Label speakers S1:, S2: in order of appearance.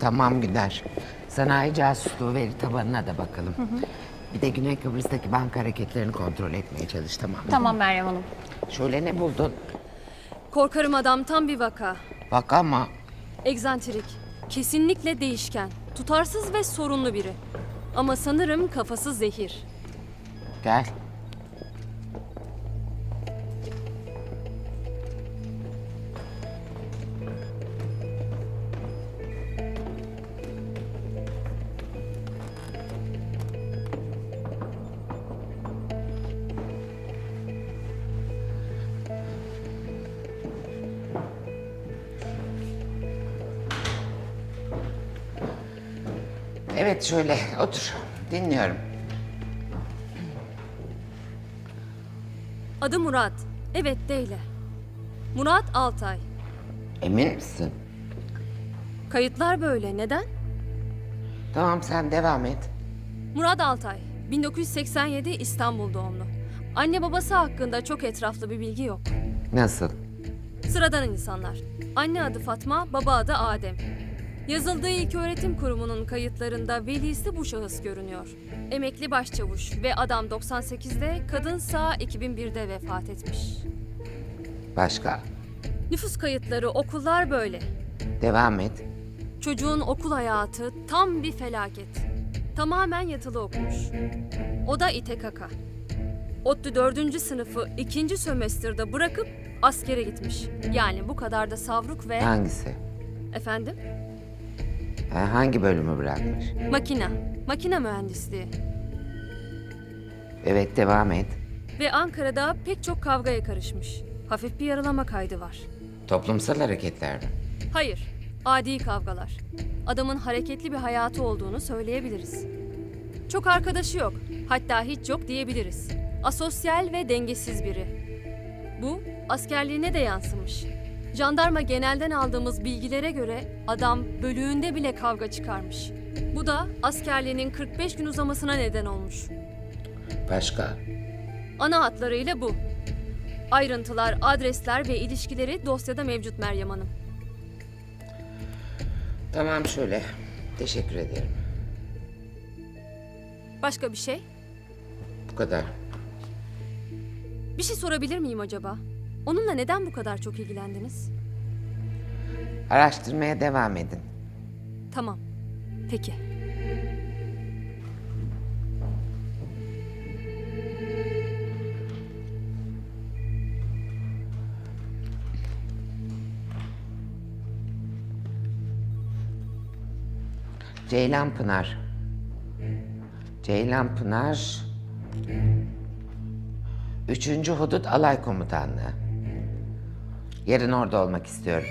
S1: Tamam Güner. Sanayi casusluğu veri tabanına da bakalım. Bir de Güney Kıbrıs'taki banka hareketlerini kontrol etmeye çalış tamam mı?
S2: Tamam Meryem Hanım.
S1: Şöyle ne buldun?
S3: Korkarım adam tam bir vaka.
S1: Bak ama
S3: Egzantrik. Kesinlikle değişken. Tutarsız ve sorunlu biri. Ama sanırım kafası zehir.
S1: gel. Evet şöyle otur. Dinliyorum.
S3: Adı Murat. Evet değil. Murat Altay.
S1: Emin misin?
S3: Kayıtlar böyle. Neden?
S1: Tamam sen devam et.
S3: Murat Altay. 1987 İstanbul doğumlu. Anne babası hakkında çok etraflı bir bilgi yok.
S1: Nasıl?
S3: Sıradan insanlar. Anne adı Fatma, baba adı Adem. Yazıldığı ilk öğretim kurumunun kayıtlarında velisi bu şahıs görünüyor. Emekli başçavuş ve adam 98'de, kadınsa 2001'de vefat etmiş.
S1: Başka?
S3: Nüfus kayıtları, okullar böyle.
S1: Devam et.
S3: Çocuğun okul hayatı tam bir felaket. Tamamen yatılı okumuş. O da İTKK. ODTÜ 4. sınıfı 2. sömestrde bırakıp askere gitmiş. Yani bu kadar da savruk ve...
S1: Hangisi?
S3: Efendim?
S1: Ha, hangi bölümü bırakmış?
S3: Makina. Makine mühendisliği.
S1: Evet devam et.
S3: Ve Ankara'da pek çok kavgaya karışmış. Hafif bir yaralama kaydı var.
S1: Toplumsal hareketler mi?
S3: Hayır, adi kavgalar. Adamın hareketli bir hayatı olduğunu söyleyebiliriz. Çok arkadaşı yok, hatta hiç yok diyebiliriz. Asosyal ve dengesiz biri. Bu, askerliğine de yansımış. Jandarma genelden aldığımız bilgilere göre adam bölüğünde bile kavga çıkarmış. Bu da askerliğinin 45 gün uzamasına neden olmuş.
S1: Başka?
S3: Ana hatlarıyla bu. Ayrıntılar, adresler ve ilişkileri dosyada mevcut Meryem Hanım.
S1: Tamam şöyle. Teşekkür ederim.
S3: Başka bir şey?
S1: Bu kadar.
S3: Bir şey sorabilir miyim acaba? Onunla neden bu kadar çok ilgilendiniz?
S1: Araştırmaya devam edin.
S3: Tamam. Peki.
S1: Ceylan Pınar. Ceylan Pınar. Üçüncü Hudut Alay Komutanlığı. Yarın orada olmak istiyorum.